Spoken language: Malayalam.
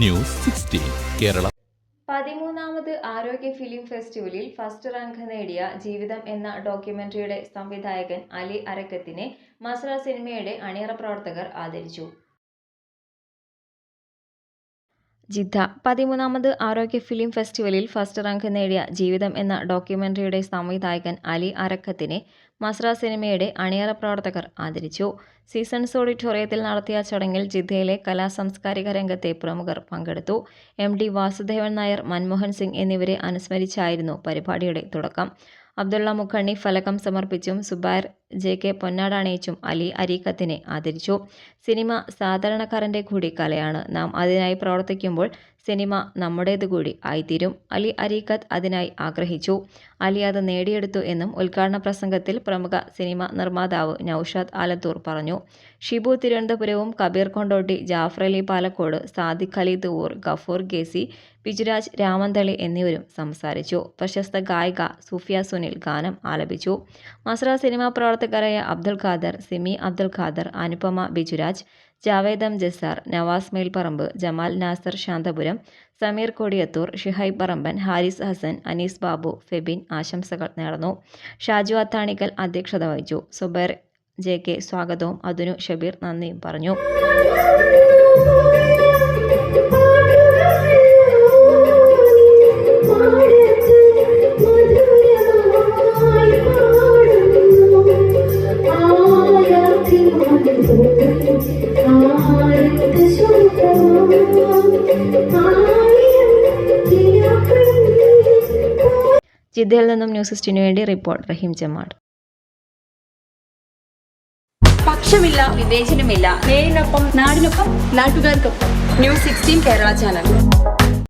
News sixteen Kerala. പതിമൂന്നാമത് ആരോഗ്യ ഫിലിം ഫെസ്റ്റിവലിൽ ഫസ്റ്റ് റാങ്ക് നേടിയ ജീവിതം എന്ന ഡോക്യുമെന്ററിയുടെ സംവിധായകൻ അലി അരക്കത്തിനെ മസ്ര സിനിമയുടെ അണിയറ പ്രവർത്തകർ ആദരിച്ചു. ജിദ്ദ പതിമൂന്നാമത് ആരോഗ്യ ഫിലിം ഫെസ്റ്റിവലിൽ ഫസ്റ്റ് റാങ്ക് നേടിയ ജീവിതം എന്ന ഡോക്യുമെന്ററിയുടെ സംവിധായകൻ അലി അരക്കത്തിനെ മസ്ര സിനിമയുടെ അണിയറ പ്രവർത്തകർ ആദരിച്ചു. സീസൺസ് ഓഡിറ്റോറിയത്തിൽ നടത്തിയ ചടങ്ങിൽ ജിദ്ദയിലെ കലാസാംസ്കാരിക രംഗത്തെ പ്രമുഖർ പങ്കെടുത്തു. എം ഡി വാസുദേവൻ നായർ മൻമോഹൻ സിംഗ് എന്നിവരെ അനുസ്മരിച്ചായിരുന്നു പരിപാടിയുടെ തുടക്കം. അബ്ദുള്ള മുഖണ്ണി ഫലകം സമർപ്പിച്ചും സുബൈർ ജെ കെ പൊന്നാടാണേച്ചും അലി അരീക്കത്തിനെ ആദരിച്ചു. സിനിമ സാധാരണക്കാരന്റെ കൂടി കലയാണ് നാം അതിനായി പ്രവർത്തിക്കുമ്പോൾ സിനിമ നമ്മുടേത് കൂടി ആയിത്തീരും. അലി അരീക്കത്ത് അതിനായി ആഗ്രഹിച്ചു. അലി അത് നേടിയെടുത്തു എന്നും ഉദ്ഘാടന പ്രസംഗത്തിൽ പ്രമുഖ സിനിമ നിർമ്മാതാവ് നൌഷാദ് ആലത്തൂർ പറഞ്ഞു. ഷിബു തിരുവനന്തപുരവും കബീർ കൊണ്ടോട്ടി ജാഫർ അലി പാലക്കോട് സാദിഖ് അലി ദൂർ ഗഫൂർ ഗേസി ബിജുരാജ് രാമന്തളി എന്നിവരും സംസാരിച്ചു. പ്രശസ്ത ഗായിക സുഫിയ സുനിൽ ഗാനം ആലപിച്ചു. മസ്ര സിനിമാ പ്രവർത്തകരായ അബ്ദുൽ ഖാദർ സിമി അബ്ദുൽ ഖാദർ അനുപമ ബിജുരാജ് ജാവേദം ജസാർ നവാസ് മേൽപ്പറമ്പ് ജമാൽ നാസർ ശാന്തപുരം സമീർ കൊടിയത്തൂർ ഷിഹൈബ് പറമ്പൻ ഹാരിസ് ഹസൻ അനീസ് ബാബു ഫെബിൻ ആശംസകൾ നേർന്നു. ഷാജു അത്താണിക്കൽ അധ്യക്ഷത വഹിച്ചു. സുബൈർ ജെ കെ സ്വാഗതവും അതിനു ഷബീർ നന്ദിയും പറഞ്ഞു. ജിദ്ദയിൽ നിന്നും ന്യൂസ് സിക്സ്റ്റിനു വേണ്ടി റിപ്പോർട്ട്. റഹീം ജമാഡ് പക്ഷമില്ല വിവേചനമില്ല. നേരിനൊപ്പം നാടിനൊപ്പം നാട്ടുകാർക്കൊപ്പം. News sixteen Kerala channel.